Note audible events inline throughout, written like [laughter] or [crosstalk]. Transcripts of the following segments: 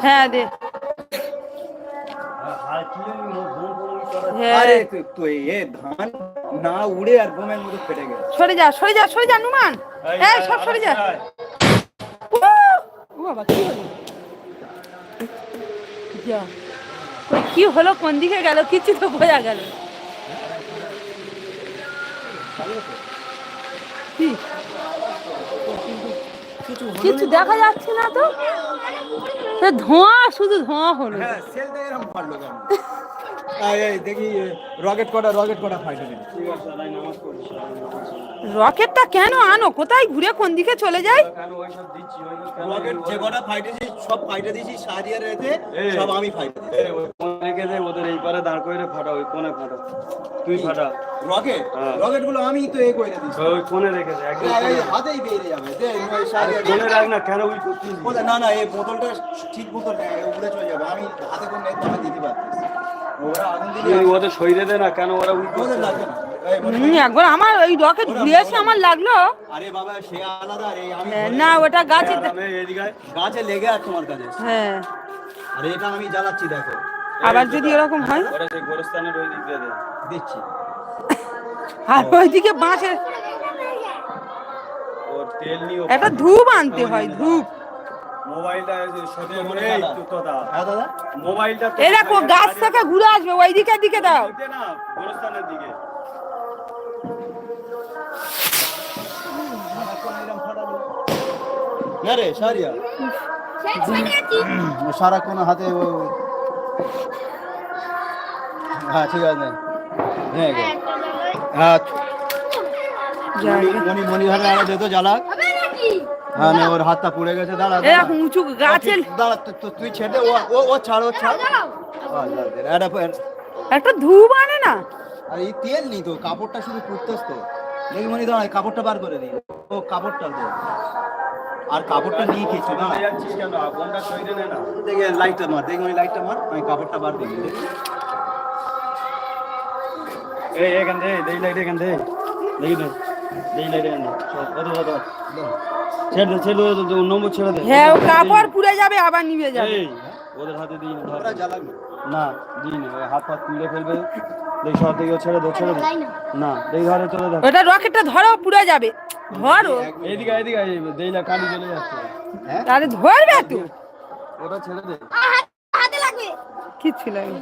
হ্যাঁ দে। হ্যাঁ। তো- তো এ ধান না উড়ে আর বোমের মতো ফেটে গেছে। সরে যা সরে যা সরে যা নুমান। এই সব সরে যা। ও ও বাবা কি হলো? কি হলো? কোন দিকে গেল? কিছু তো বোঝা গেল? কিছু দেখা যাচ্ছে না তো? ধোঁয়া শুধু ধোঁয়া হলো। হ্যাঁ কেন? দেখি রকেট কটা রকেট কটা ফাইটে দিন রকেটটা কেন আনো? কোথায় ঘুরে কোন দিকে চলে যায়? রকেট যে কটা ফাইটেছি সব ফাইটে দিয়েছি সারিয়ে রেখে সব আমি ফাইটে ওদের এই পারে দাঁড় করে ফাটা ওই কোণে ফাটা তুই ফাটা রকেট? হ্যাঁ। রকেটগুলো আমি তো এ করে দিয়েছি। ওই কোণে রেখে দে একদম এই, এই, হাতেই বেরিয়ে যাবে দে। রাখ না কেন ওই করছিস? বলে, না না এই বোতলটা ঠিক বোতল না, উড়ে চলে যাবে। আমি হাতে করে নেই তবে দিতে পারতেছি ওরা আগুন দিলে ওদের দে না কেন ওরা উই না। একবার আমার ওই রকেট ঘুরে এসে আমার লাগল। আরে বাবা সে আলাদা রে আমি হ্যাঁ, না ওটা গাছে এদিকে গাছে লেগে আছে তোমার কাছে। হ্যাঁ। আর এটা আমি জ্বালাচ্ছি দেখো। আবার যদি এরকম হয়? ওরা সেই দে দিচ্ছি। আর ওইদিকে বাঁশের ওর তেল নিয়ে একটা ধূপ আনতে হয় ধূপ। হ্যাঁ দাদা। মোবাইলটা তো- এই দেখো গাছ থেকে ঘুরে আসবে ওই দিকের দিকে। দাও দিকে সারাক্ষণ হাতে ও হ্যাঁ ঠিক আছে। হ্যাঁ হ্যাঁ। মনি- মনি মনি হ্যাঁ ওর হাতটা পুড়ে গেছে দাঁড়া। উঁচু গাছের দাঁড়া তুই ছেড়ে ও ও ও ছাড় ও ছাড়। একটা ধূপ আনে না? আর এই তেল নি তো কাপড়টা শুধু পুড়তেস তো। দেখি মনি দাঁড়া কাপড়টা বার করে দিই ও কাপড়টা দে। আর কাপড়টা নিয়ে কিছু না যাচ্ছিস কেন? আগুনটা সইরে না দেখে লাইটটা মার দেখি মনি লাইটটা মার। আমি কাপড়টা বার করে দিই এই এখান দে দেই লাইট এখান দে। দেখি দে দেই লাইট এখান ছেড়ে দে ছেড়ে দে নম্বর ছেড়ে দে। হ্যাঁ ও কাপড় পুড়ে যাবে আবার নিভে যাবে। এই ওদের হাতে দিই না ধর। ওরা জ্বালাবি। না দিই না হাত ফাত তুলে ফেলবে। দেখি সব দিকে ছেড়ে দে ছেড়ে দে। না। দেখি ঘরে চলে দে ওটা রকেটটা ধরো পুড়ে যাবে। ধরো। এইদিকে এইদিকে দেই না কালি চলে যাচ্ছে। হ্যাঁ? তাহলে ধরবে তো ওটা ছেড়ে দে। কিচ্ছু লাগে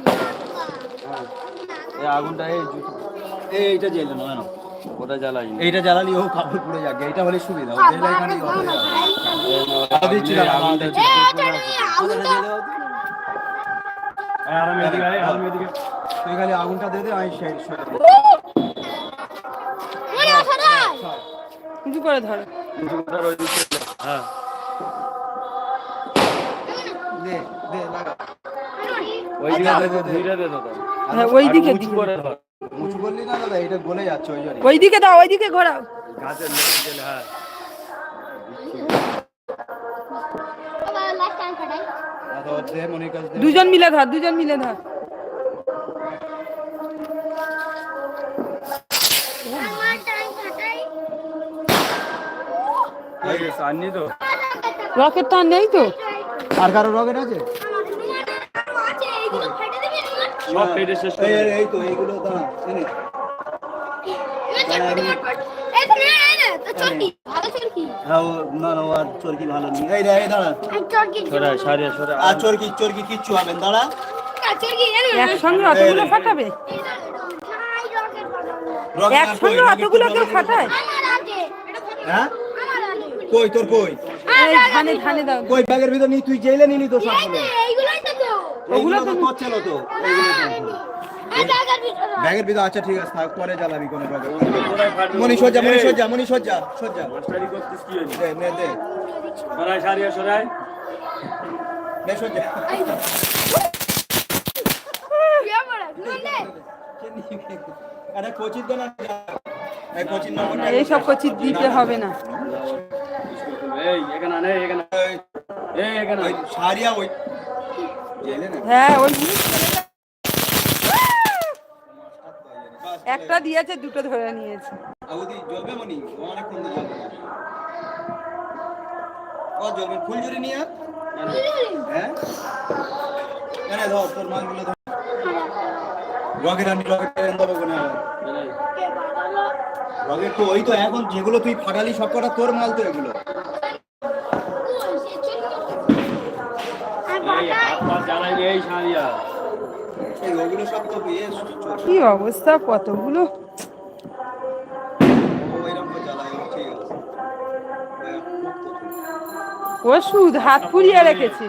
এই আগুনটা এই জুতো। এই এইটা জ্বালে না না ওটা জ্বালাই এইটা জ্বালালি ও কাপড় পুড়ে যাবে এটা হলে সুবিধা ও জ্বালা এখানে এই নাও, আগুন দিচ্ছি না, আগুনটা দে দে আমি। কিছু করে ধরো ওই দিকে হ্যাঁ দে দে লাগা ওই দিকে দে, দে, ধীরে দে হ্যাঁ ওই দিকে দিকে করে ধর উঁচু করলি না দাদা এটা গলে যাচ্ছে ওই জন্য। ওই দিকে দাও ওই দিকে ঘোরাও। গাছের নিচে গেলে হ্যাঁ। দুজন মিলে ধর দুজন মিলে ধর। এই যে সান্নি তো। রকেট তো আর নেই তো। আর কারও রকেট আছে? সব শেষ করে এই তো এইগুলো দাঁড়া। এনে চরকি চরকি কিচ্ছু হবে দাঁড়া। একসঙ্গে অতগুলো ফাটাবে? একসঙ্গে অতগুলো কেউ ফাটায়? হ্যাঁ? কই তোর কই? এই ধানে ধানে দাও। কই ব্যাগের ভিতর নি তুই জেলে নিলি তো সবগুলো ওগুলো ওগুলো তো তোর তো ব্যাগের ভিতর আচ্ছা ঠিক আছে থাক পরে জ্বালাবি কোনো ফাটবে। মনি সজ্জা মনি এই, সজ্জা মনি সজ্জা সজ্জা মাস্টারি করছিস কি হয়েছে? দে নে দে। সরাই সারিয়া সরাই। নে সজ্জা আরে না এই এইসব কচি দিতে হবে না। এই এখানে আনে এখানে ওই- এই এখানে ওই সারিয়া ওই। হ্যাঁ ওই একটা দিয়েছে দুটো ধরে নিয়েছে। আউদি ও অনেকক্ষণ ধরে জ্বলবে ও জলবে ফুল জুড়ি নিয়ে। হ্যাঁ? ধর তোর মালগুলো ধর। রকেট আনি রকেট দেবো কোনে রকেট তো ওই তো এখন যেগুলো তুই ফাটালি সব কটা তোর মাল তো এগুলো এই হাত পা জ্বালাই এই সারিয়া এই ওগুলো সব তো ইয়ে চোর কি অবস্থা কতগুলো। ওষুধ হাত ফুলিয়ে রেখেছে।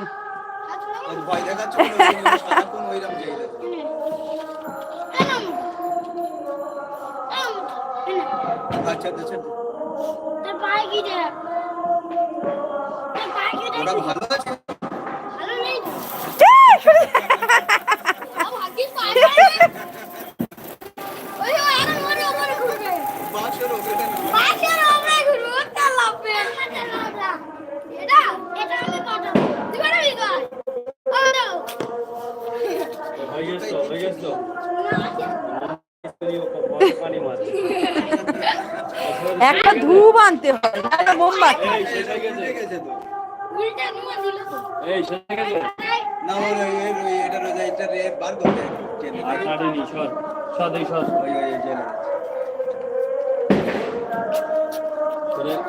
আচ্ছা আচ্ছা ভালো আছে বাসের ওপরে না। হয়ে গেছে তো, হয়ে গেছে তো। পানি মার একটা ধূপ আনতে হবে নাহলে মোমবাতি এই শেষ হয়ে গেছে উল্টে গেছে তো। এই শেষ হয়ে গেছে না ওর ওই- ওই- ওই এটা রোজা এটা রে বার করতে টেনে আর কাটেনি সর সর এই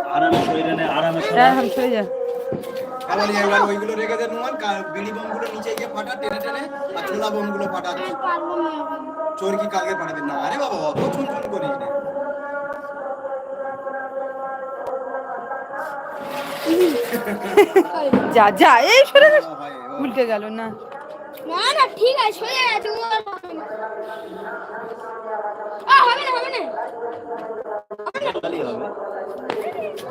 আরামে শরীরে নে আরামে সর হ্যাঁ চলে যা আবার এবার ওইগুলো রেখে দে নুমান কা- বিড়ি বোমগুলো নিচে গিয়ে ফাটা টেনে টেনে আর ছোলা বোমগুলো ফাটা। চোর কি কালকে পাঠাবেন না। আরে বাবা অত ছুন ছুন করিস না। [laughs] যা যা এই সরে। উল্টে গেল না না না ঠিক আছে সোজা আছে হবে না। হবে না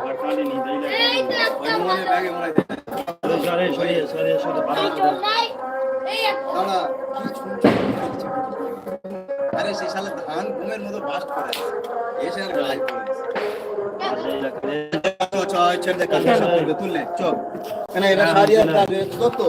আর কাটেনি দেই লাগে এই তো ওই একটা নুমানের ব্যাগে দেয়। সরে সরে সরে সরে ভালো এই চোর নাই এই একটা দাঁড়া, কি ছুন ছুন করছে? আরে সে শালা ধান ঘুমের মতো বাস্ট করে এসে আর গায়ে পড়ে তো চ ছেড়ে দে কালকে সব করবে। তুললে, চল। কেন এটা সারিয়া তো এটা ভালো